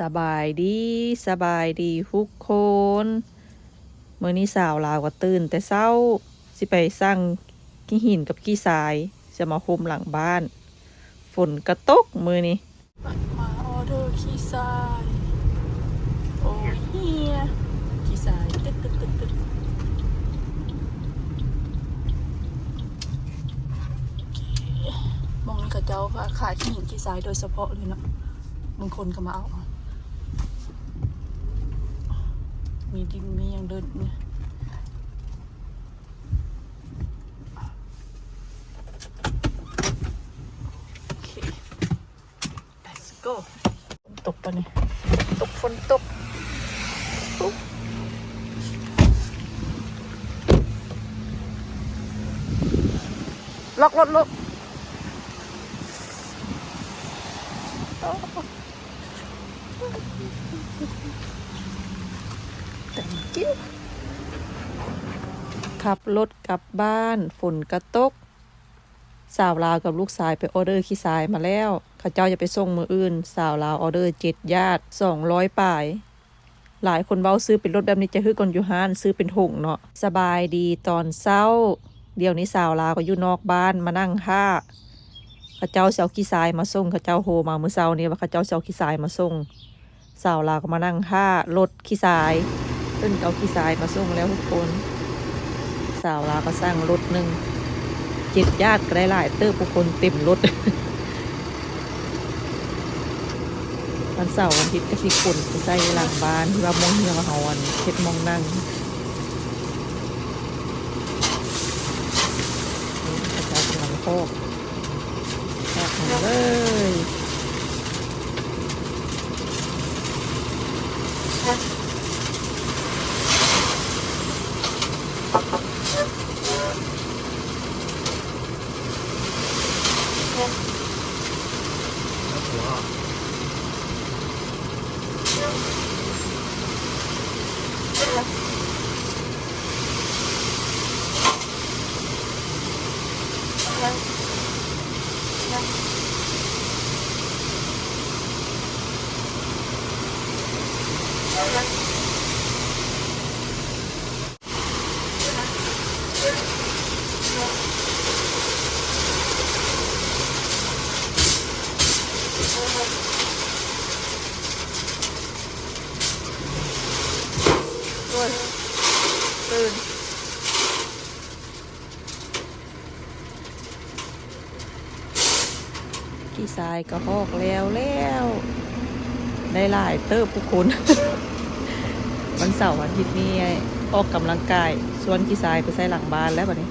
สบายดีสบายดีทุกคนเมื่อนี้สาวลาวก็ตื่น แต่เช้าสิไปสร้างกี้หินกับกี้ทราย จะมาคุมหลังบ้าน ฝนกระตกมือนี้มาออเดอร์ขี้ทรายโอ้เฮียขี้ทรายตึ๊ดตึ๊ดตึ๊ดตึ๊ดมองนี่กับเจ้าค่ะขายขี้หินขี้ทรายโดยเฉพาะเลยเนาะบางคนก็มาเอา มีดินมีอย่างเดินเนี่ยโอเค let's go ตกปะเนี่ยตกฝนตกปุ๊บล็อกรถลูกแต่งกิ้ว ขับรถกลับบ้านฝนกระตก สาวลาวกับลูกชายไปออเดอร์ขี้ทรายมาแล้วเขาเจ้าจะไปส่งมืออื่น สาวลาวออเดอร์เจ็ดญาติสองร้อยป่ายหลายคนเว้าซื้อเป็นรถแบบนี้จะฮื้อกอนอยู่ห้านซื้อเป็นถุงเนาะสบายดีตอนเช้า เดี๋ยวนี้สาวลาวก็อยู่นอกบ้านมานั่งท่าเขาเจ้าเสาขี้ทรายมาส่งเขาเจ้าโฮมาเมื่อเช้านี้ว่าเขาเจ้าเสาขี้ทรายมาส่งสาวลาวก็มานั่งท่ารถขี้ทรายเพิ่นเอาขี้ทรายมาส่งแล้วทุกคนาวลาวก็สร้างรถหนึ่งจ็ดญาติก็ได้หลายเติบผู้คนเต็มรถวันเสาร์วันอาทิตย์ก็สิคนไปใส่หลังบ้านที่ว่ามองเฮียมาเฮาวันเฮ็ดมองนั่งนี่พระเจ้ากำลังโคกแคบมาเลย ด้ว ทรายก็หอกแล้วแล้วได้หลายเติบผู้คน วันเสาร์วันอาทิตย์นี้ออกกำลังกายชวนขี้ทรายไปใส่หลังบ้านแล้วบัดนี้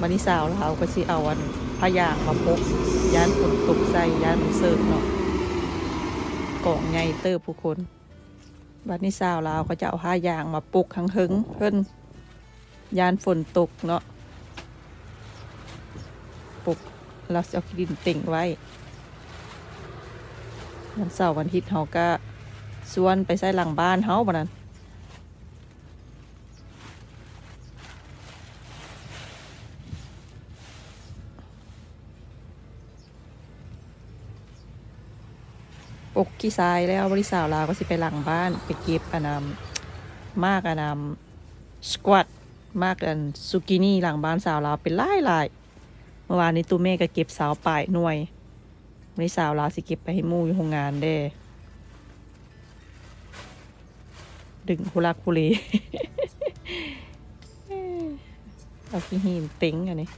วันนี้สาวเราก็สิเอาวันพยางมาพกย่านฝนตกใส่ย่านมันเสิร์ฟเนาะกล่องใหญ่เติบผู้คนบัดนี้สาวเราก็จะเอาผ้ายางมาปลุกทั้งหึงเพิ่นยานฝนตกเนาะปลุกเราจะเอาดินติ่งไว้ วันเสาร์วันอาทิตย์เขาก็ชวนไปใส่หลังบ้านเขาบ่นั้นปกขี้ทรายแล้วบริสาวลาวก็สิไปหลังบ้านไปเก็บอนามมากอนามสควอตมากอันซูกินี่หลังบ้านสาวลาวเป็นหลายลายๆเมื่อวานนี้ตูเม่ก็เก็บสาวป่ายหน่วย ไม่สาวลาวสิเก็บไปให้มู่อยู่โรงงานเด้ ดึงคุลักคุเลเอาขี้หินติ้งอันนี้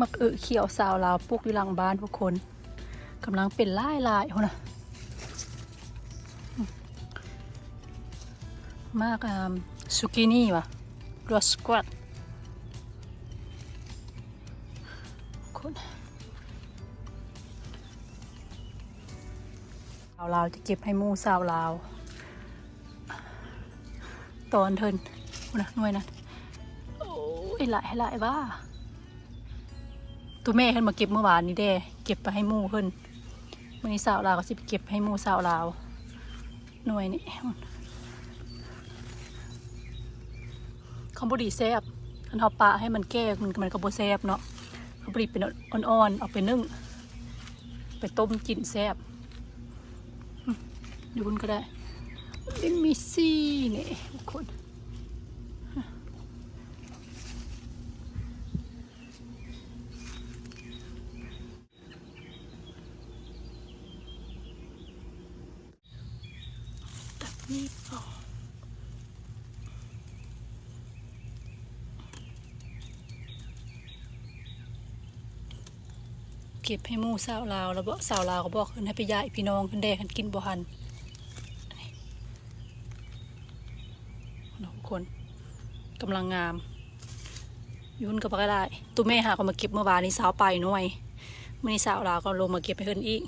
มักเออเขียวสาวลาวปลูกอยู่หลังบ้านทุกคนกำลังเป็นลายลายๆเอานะมากอ่าซูกินี่วะรสกวัดคนสาวลาวจะเก็บให้มู่สาวลาว ตอนเทินนะหน่วยนะโอ้ยหลายหลายบ้า ตัวแม่เพิ่นมาเก็บเมื่อวานนี้เด้ เก็บไปให้มู่เพิ่นมื้อนี้สาวลาวก็สิไปเก็บให้มู่สาวลาว หน่วยนี่เขาบ่ดีแซ่บคันเฮาปะให้มันแก้มันมันก็บ่แซ่บเนาะเขาบ่ดีเป็นอ่อนๆเอาไปนึ่ง ไปต้มกินแซ่บอืมอยู่บนก็ได้ลิมิซี่นี่ทุกคน ตัดนี่ออกเก็บให้หมู่สาวลาวแล้วบอกสาวลาวก็บอกขึ้นให้ไปยายพี่น้องขึ้นแดกันกินบ่หันน้องคนกำลังงาม ยุ่นกับก็ได้ตัวแม่หาก็มาเก็บเมื่อวานนี้สาวไปหน่วยมื่อนี้สาวลาวก็ลงมาเก็บให้เพิ่นอีก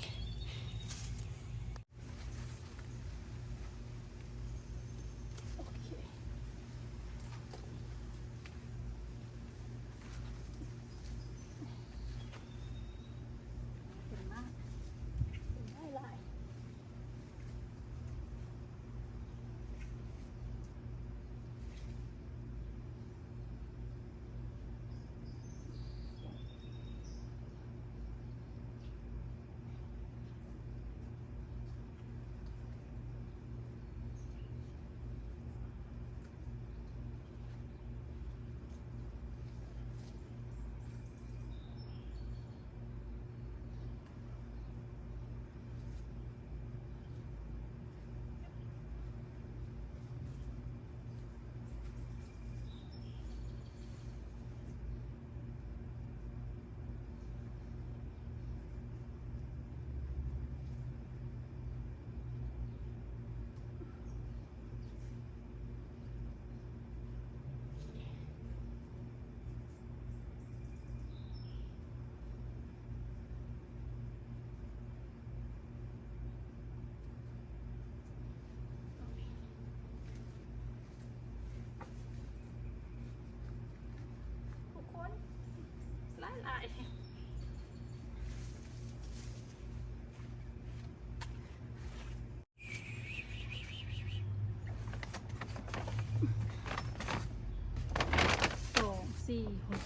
สี่หก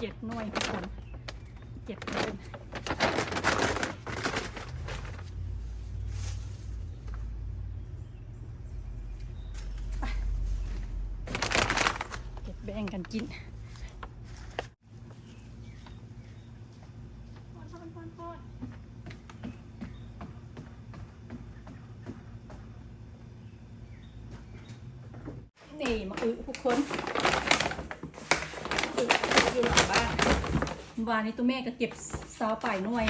เจ็ดหน่วยทุกคนเจ็ดเนไปเก็บแบ่งกันกินนี่มาอึทุกคน อยู่หลังบ้านวานนี้ตัวแม่ก็เก็บสาวป่ายหน่วย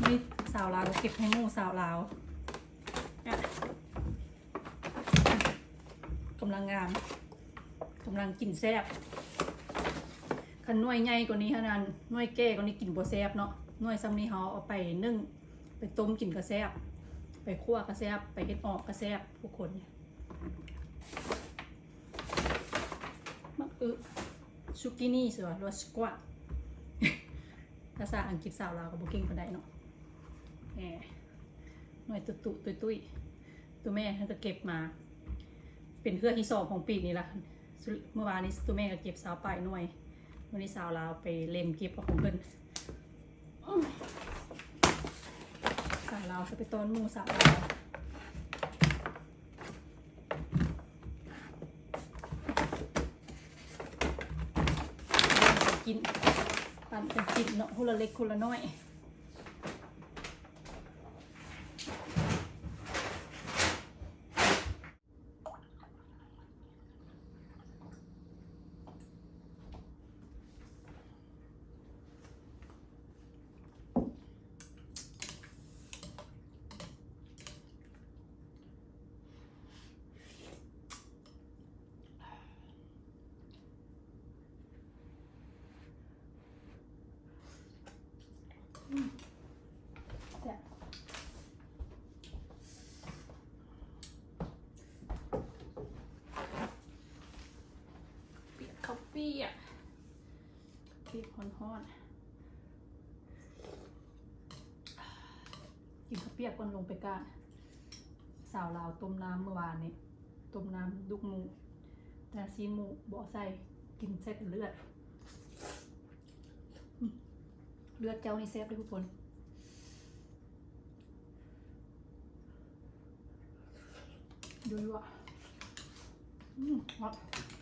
ไม่สาวลาวก็เก็บให้หมู่สาวลาวอะกำลังงามกำลังกินแซ่บคันหน่วยใหญ่กว่านี้ขนาดหน่วยแก่กว่านี้กินบ่แซ่บเนาะหน่วยซ้ำนี้เขาเอาไปนึ่งไปต้มกินกระแซ่บไปคั่วกระแซ่บไปเฮ็ดออกกระแซ่บทุกคนเนี่ยมักอึ ชูกินี่สิวะรือว่าภาษาอังกฤษสาวลาวกับบุกิ้งปานใดเนาะแหมหน่วยตุตุตุยตุยตัวแม่ท่านจะเก็บมา เป็นเครือที่สองของปีนี้ละเมื่อวานนี้ตัวแม่ก็เก็บสาวปลายหน่วยวันนี้สาวลาวไปเล่มเก็บเอาของเพิ่นสาวลาวจะไปต้นมูสาวลาว กิน ปั่นกันกินเนาะคนละเล็กคนละน้อย ปียกพริกฮ้อนกินข้าวเปียกก่อนลงไปก้านสาวลาวต้มน้ำเมื่อวานนี้ต้มน้ำดุกหมูแต่ซีหมูบ่ใส่กินใส่แต่เลือด เลือดเจ้านี่แซ่บเลยทุกคนดูดูอะอืมอต